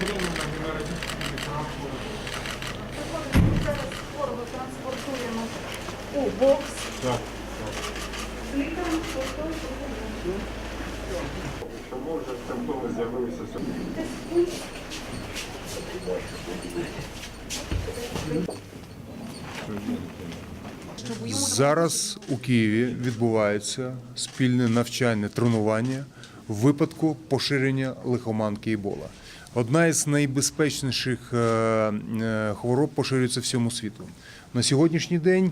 Зараз хворого транспортуємо у бокс. З лікарем, що Чому вже симптоми з'явилися сьогодні? Зараз у Києві відбувається спільне навчальне тренування в випадку поширення лихоманки Ібола. Одна із найбезпечніших е, е, хвороб поширюється всьому світу. На сьогоднішній день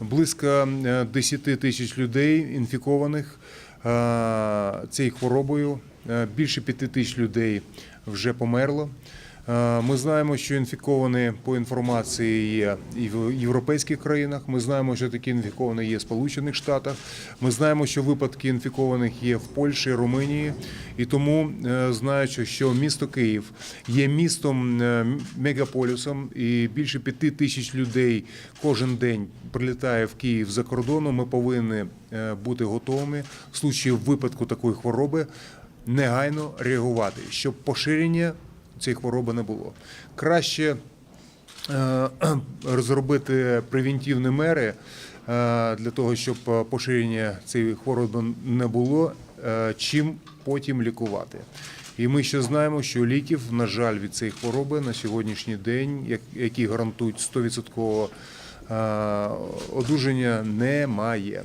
близько е, 10 тисяч людей інфікованих е, цією хворобою. Е, Більше 5 тисяч людей вже померло. Е, Ми знаємо, що інфіковані по інформації є і в європейських країнах. Ми знаємо, що такі інфіковані є в Сполучених Штатах. Ми знаємо, що випадки інфікованих є в Польщі, Румунії. І тому, е, знаючи, що місто Київ є містом е, мегаполісом, і більше п'яти тисяч людей кожен день прилітає в Київ за кордону. Ми повинні бути готовими в случаї випадку такої хвороби негайно реагувати, щоб поширення цієї хвороби не було. Краще е, розробити превентивні мери е, для того, щоб е, поширення цієї хвороби не було, чим потім лікувати. І ми ще знаємо, що ліків, на жаль, від цієї хвороби на сьогоднішній день, як- які гарантують 100% е, одужання, немає.